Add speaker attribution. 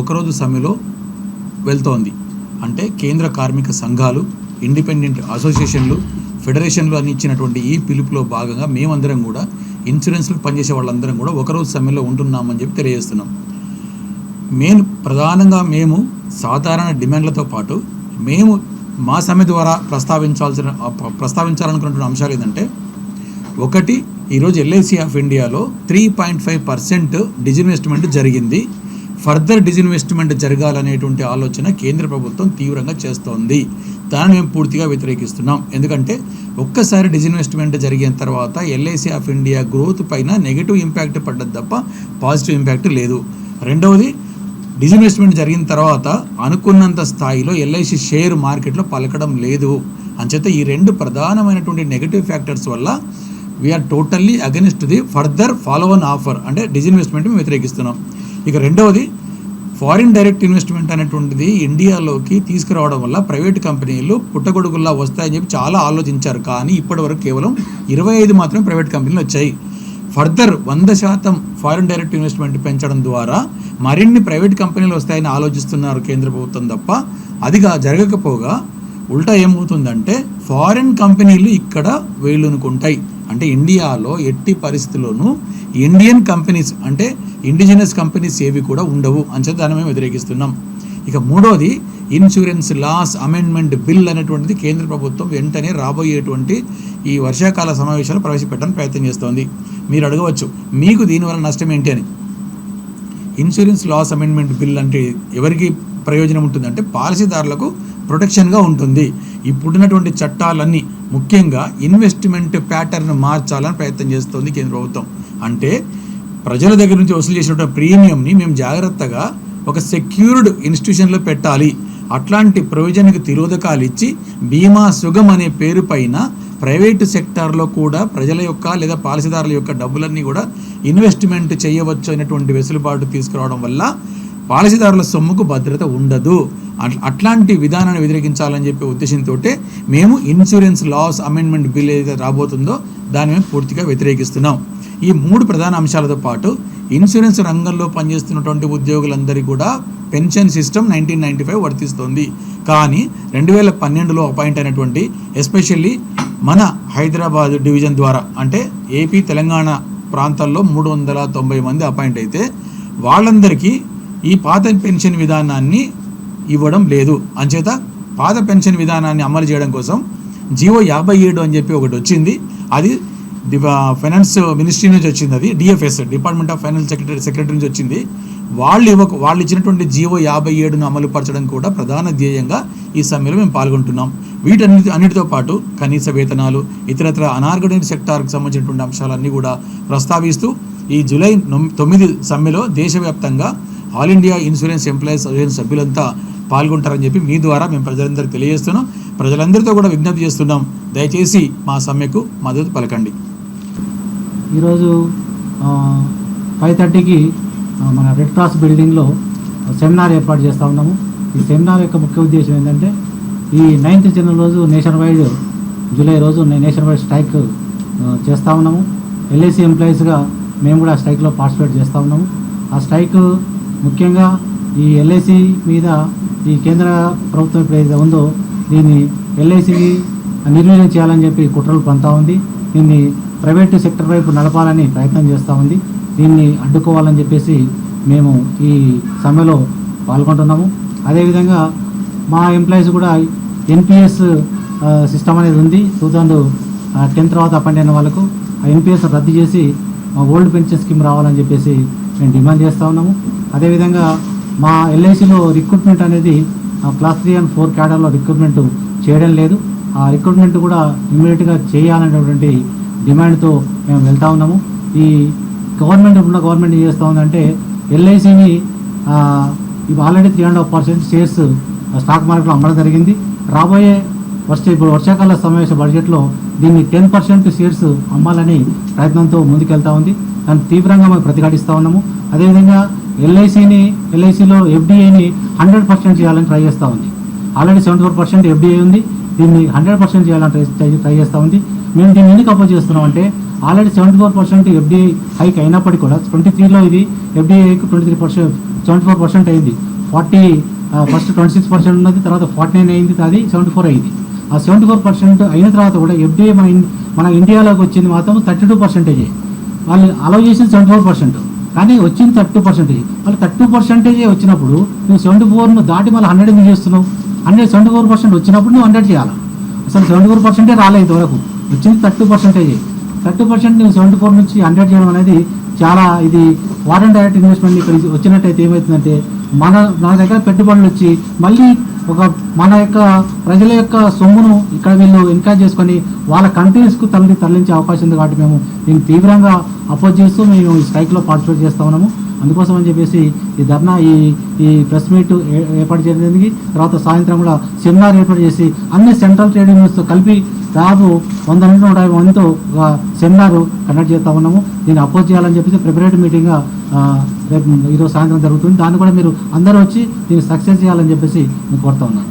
Speaker 1: ఒకరోజు సమ్మెలో వెళ్తోంది. అంటే కేంద్ర కార్మిక సంఘాలు ఇండిపెండెంట్ అసోసియేషన్లు ఫెడరేషన్లు అని ఇచ్చినటువంటి ఈ పిలుపులో భాగంగా మేమందరం కూడా ఇన్సూరెన్స్లు పనిచేసే వాళ్ళందరం కూడా ఒకరోజు సమ్మెలో ఉంటున్నామని చెప్పి తెలియజేస్తున్నాం. మెయిన్ ప్రధానంగా మేము సాధారణ డిమాండ్లతో పాటు మేము మా సమ్మె ద్వారా ప్రస్తావించాల్సిన ప్రస్తావించాలనుకున్నటువంటి అంశాలు ఏంటంటే ఒకటి ఈరోజు ఎల్ఐసి ఆఫ్ ఇండియాలో three point five percent disinvestment జరిగింది. ఫర్దర్ డిజిన్వెస్ట్మెంట్ జరగాలనేటువంటి ఆలోచన కేంద్ర ప్రభుత్వం తీవ్రంగా చేస్తోంది. దాన్ని మేము పూర్తిగా వ్యతిరేకిస్తున్నాం. ఎందుకంటే ఒక్కసారి డిజిన్వెస్ట్మెంట్ జరిగిన తర్వాత ఎల్ఐసి ఆఫ్ ఇండియా గ్రోత్ పైన నెగిటివ్ ఇంపాక్ట్ పడ్డది తప్ప పాజిటివ్ ఇంపాక్ట్ లేదు. రెండవది డిజిన్వెస్ట్మెంట్ జరిగిన తర్వాత అనుకున్నంత స్థాయిలో ఎల్ఐసి షేర్ మార్కెట్లో పలకడం లేదు. అంచేత ఈ రెండు ప్రధానమైనటువంటి నెగటివ్ ఫ్యాక్టర్స్ వల్ల we are totally against the further follow on offer అంటే డిజిన్వెస్ట్మెంట్ మేము వ్యతిరేకిస్తున్నాం. ఇక రెండవది ఫారిన్ డైరెక్ట్ ఇన్వెస్ట్మెంట్ అనేటువంటిది ఇండియాలోకి తీసుకురావడం వల్ల ప్రైవేట్ కంపెనీలు పుట్టగొడుగుల్లా వస్తాయని చెప్పి చాలా ఆలోచించారు. కానీ ఇప్పటివరకు కేవలం ఇరవై ఐదు మాత్రమే ప్రైవేట్ కంపెనీలు వచ్చాయి. ఫర్దర్ వంద శాతం ఫారిన్ డైరెక్ట్ ఇన్వెస్ట్మెంట్ పెంచడం ద్వారా మరిన్ని ప్రైవేట్ కంపెనీలు వస్తాయని ఆలోచిస్తున్నారు కేంద్ర ప్రభుత్వం తప్ప. అదిగా జరగకపోగా ఉల్టా ఏమవుతుందంటే ఫారిన్ కంపెనీలు ఇక్కడ వేలునుకుంటాయి అంటే ఇండియాలో ఎట్టి పరిస్థితుల్లోనూ ఇండియన్ కంపెనీస్ అంటే ఇండిజినస్ కంపెనీస్ ఏవి కూడా ఉండవు అని చెప్పి దాన్ని మేము వ్యతిరేకిస్తున్నాం. ఇక మూడోది ఇన్సూరెన్స్ లాస్ అమెండ్మెంట్ బిల్ అనేటువంటిది కేంద్ర ప్రభుత్వం వెంటనే రాబోయేటువంటి ఈ వర్షాకాల సమావేశాలు ప్రవేశపెట్టడానికి ప్రయత్నం చేస్తోంది. మీరు అడగవచ్చు మీకు దీనివల్ల నష్టం ఏంటి అని? ఇన్సూరెన్స్ లాస్ అమెండ్మెంట్ బిల్ అంటే ఎవరికి ప్రయోజనం ఉంటుందంటే పాలసీదారులకు ప్రొటెక్షన్గా ఉంటుంది. ఇప్పుడున్నటువంటి చట్టాలన్నీ ముఖ్యంగా ఇన్వెస్ట్మెంట్ ప్యాటర్న్ మార్చాలని ప్రయత్నం చేస్తోంది కేంద్ర ప్రభుత్వం. అంటే ప్రజల దగ్గర నుంచి వసూలు చేసినటువంటి ప్రీమియంని మేము జాగ్రత్తగా ఒక సెక్యూర్డ్ ఇన్స్టిట్యూషన్లో పెట్టాలి. అట్లాంటి ప్రొవిజన్కి తిరోధకాలు ఇచ్చి బీమా సుగం అనే పేరు పైన ప్రైవేటు సెక్టార్లో కూడా ప్రజల యొక్క లేదా పాలసీదారుల యొక్క డబ్బులన్నీ కూడా ఇన్వెస్ట్మెంట్ చేయవచ్చు అనేటువంటి వెసులుబాటు తీసుకురావడం వల్ల పాలసీదారుల సొమ్ముకు భద్రత ఉండదు. అట్లాంటి విధానాన్ని వ్యతిరేకించాలని చెప్పే ఉద్దేశంతో మేము ఇన్సూరెన్స్ లాస్ అమెండ్మెంట్ బిల్ ఏదైతే రాబోతుందో దాన్ని మేము పూర్తిగా వ్యతిరేకిస్తున్నాం. ఈ మూడు ప్రధాన అంశాలతో పాటు ఇన్సూరెన్స్ రంగంలో పనిచేస్తున్నటువంటి ఉద్యోగులందరికీ కూడా pension system nineteen ninety five వర్తిస్తుంది. కానీ రెండు వేల పన్నెండులో అపాయింట్ అయినటువంటి ఎస్పెషల్లీ మన హైదరాబాద్ డివిజన్ ద్వారా అంటే ఏపీ తెలంగాణ ప్రాంతాల్లో మూడు వందల తొంభై మంది అపాయింట్ అయితే వాళ్ళందరికీ ఈ పాత పెన్షన్ విధానాన్ని ఇవ్వడం లేదు. అంచేత పాత పెన్షన్ విధానాన్ని అమలు చేయడం కోసం జీవో యాభై ఏడు అని చెప్పి ఒకటి వచ్చింది. అది ఫైనాన్స్ మినిస్ట్రీ నుంచి వచ్చింది అది DFS department of finance secretary secretary నుంచి వచ్చింది. వాళ్ళు ఇవ్వక వాళ్ళు ఇచ్చినటువంటి జియో యాభై ఏడును అమలు పరచడం కూడా ప్రధాన ధ్యేయంగా ఈ సమ్మెలో మేము పాల్గొంటున్నాం. వీటన్నిటి అన్నిటితో పాటు కనీస వేతనాలు ఇతరత్ర అనార్గనైజ్డ్ సెక్టార్కి సంబంధించినటువంటి అంశాలన్నీ కూడా ప్రస్తావిస్తూ ఈ జూలై తొమ్మిది సమ్మెలో దేశవ్యాప్తంగా All India Insurance Employees Association సభ్యులంతా పాల్గొంటారని చెప్పి మీ ద్వారా మేము ప్రజలందరికీ తెలియజేస్తున్నాం. ప్రజలందరితో కూడా విజ్ఞప్తి చేస్తున్నాం. దయచేసి మా సమ్మెకు మద్దతు పలకండి.
Speaker 2: ఈరోజు ఫైవ్ థర్టీకి మన రెడ్ క్రాస్ బిల్డింగ్లో సెమినార్ ఏర్పాటు చేస్తూ ఉన్నాము. ఈ సెమినార్ యొక్క ముఖ్య ఉద్దేశం ఏంటంటే ఈ నైన్త్ జనవరి రోజు నేషన్ వైడ్ జూలై రోజు నేషన్ వైడ్ స్ట్రైక్ చేస్తూ ఉన్నాము. ఎల్ఐసి ఎంప్లాయీస్గా మేము కూడా స్ట్రైక్లో పార్టిసిపేట్ చేస్తూ ఉన్నాము. ఆ స్ట్రైక్ ముఖ్యంగా ఈ ఎల్ఐసి మీద ఈ కేంద్ర ప్రభుత్వం ఎప్పుడైతే ఉందో దీన్ని ఎల్ఐసిని నిర్వీర్యం చేయాలని చెప్పి కుట్రలు పంతా ఉంది. దీన్ని ప్రైవేటు సెక్టర్ వైపు నడపాలని ప్రయత్నం చేస్తూ ఉంది. దీన్ని అడ్డుకోవాలని చెప్పేసి మేము ఈ సమ్మెలో పాల్గొంటున్నాము. అదేవిధంగా మా ఎంప్లాయీస్ కూడా ఎన్పిఎస్ సిస్టమ్ అనేది ఉంది. టూ థౌజండ్ టెన్ తర్వాత అపాయింట్ అయిన వాళ్ళకు ఆ ఎన్పిఎస్ రద్దు చేసి మా ఓల్డ్ పెన్షన్ స్కీమ్ రావాలని చెప్పేసి మేము డిమాండ్ చేస్తూ ఉన్నాము. అదేవిధంగా మా ఎల్ఐసిలో రిక్రూట్మెంట్ అనేది క్లాస్ త్రీ అండ్ ఫోర్ క్యాడర్లో రిక్రూట్మెంట్ చేయడం లేదు. ఆ రిక్రూట్మెంట్ కూడా ఇమ్మీడియట్గా చేయాలనేటువంటి డిమాండ్తో మేము వెళ్తా ఉన్నాము. ఈ గవర్నమెంట్ ఉన్న గవర్నమెంట్ ఏం చేస్తూ ఉందంటే ఎల్ఐసిని already three and half percent shares stock మార్కెట్లో అమ్మడం జరిగింది. రాబోయే వర్ష ఇప్పుడు వర్షాకాల సమావేశ బడ్జెట్లో దీన్ని టెన్ పర్సెంట్ షేర్స్ అమ్మాలని ప్రయత్నంతో ముందుకెళ్తా ఉంది. దాన్ని తీవ్రంగా మేము ప్రతిఘటిస్తూ ఉన్నాము. అదేవిధంగా ఎల్ఐసిని ఎల్ఐసిలో ఎఫ్డిఐని హండ్రెడ్ పర్సెంట్ చేయాలని ట్రై చేస్తూ ఉంది. Already seventy four percent FDI ఉంది. దీన్ని హండ్రెడ్ పర్సెంట్ చేయాలని ట్రై- ట్రై చేస్తూ ఉంది. మేము దీన్ని ఎందుకు అపోజ్ చేస్తున్నాం అంటే already seventy four percent FDI hike అయినప్పటికీ కూడా ట్వంటీ త్రీలో ఇది ఎఫ్డీఐకి twenty three percent seventy four percent అయింది. Forty first twenty six percent ఉన్నది తర్వాత ఫార్టీ నైన్ అయింది అది సెవెంటీ ఫోర్ అయింది. ఆ సెవెంటీ ఫోర్ పర్సెంట్ అయిన తర్వాత కూడా ఎఫ్డీఐ మన మన ఇండియాలోకి వచ్చింది మాత్రం థర్టీ టూ పర్సెంటేజ్ వాళ్ళు అలౌ చేసింది సెవెంటీ ఫోర్ పర్సెంట్ కానీ వచ్చింది థర్టీ టూ పర్సెంటేజ్ వాళ్ళు థర్టీ టూ పర్సెంటేజ్ వచ్చినప్పుడు నువ్వు సెవెంటీ ఫోర్ను దాటి మళ్ళీ హండ్రెడ్ ఎందుకు చేస్తున్నావు? హండ్రెడ్ సెవెంటీ ఫోర్ పర్సెంట్ వచ్చినప్పుడు నువ్వు హండ్రెడ్ చేయాలి? అసలు సెవెంటీ ఫోర్ పర్సెంటే రాలేదు ఇంతవరకు. వచ్చింది థర్టీ పర్సెంటేజ్. థర్టీ పర్సెంట్ నేను సెవెంటీ ఫోర్ నుంచి హండ్రెడ్ చేయడం అనేది చాలా ఇది ఫారెన్ డైరెక్ట్ ఇన్వెస్ట్మెంట్ ఇక్కడ వచ్చినట్టయితే ఏమవుతుందంటే మన మన దగ్గర పెట్టుబడులు వచ్చి మళ్ళీ ఒక మన యొక్క ప్రజల యొక్క సొమ్మును ఇక్కడ వీళ్ళు ఎంకరేజ్ చేసుకొని వాళ్ళ కంట్రీస్కు తరలి తరలించే అవకాశం ఉంది కాబట్టి మేము దీన్ని తీవ్రంగా అపోజ్ చేస్తూ మేము ఈ స్ట్రైక్లో పార్టిసిపేట్ చేస్తా ఉన్నాము. అందుకోసం అని చెప్పేసి ఈ ధర్నా ఈ ఈ ప్రెస్ మీట్ ఏర్పాటు చేయడానికి తర్వాత సాయంత్రం కూడా సెమినార్ ఏర్పాటు చేసి అన్ని సెంట్రల్ ట్రేడ్ యూనియన్స్తో కలిపి దాదాపు వంద నుండి నూట యాభై మందితో ఒక సెమినార్ కండక్ట్ చేస్తా ఉన్నాము. దీన్ని అపోజ్ చేయాలని చెప్పేసి ప్రిపరేటరీ మీటింగ్గా రేపు ఈరోజు సాయంత్రం జరుగుతుంది. దాన్ని కూడా మీరు అందరూ వచ్చి దీన్ని సక్సెస్ చేయాలని చెప్పేసి నేను కోరుతా ఉన్నాను.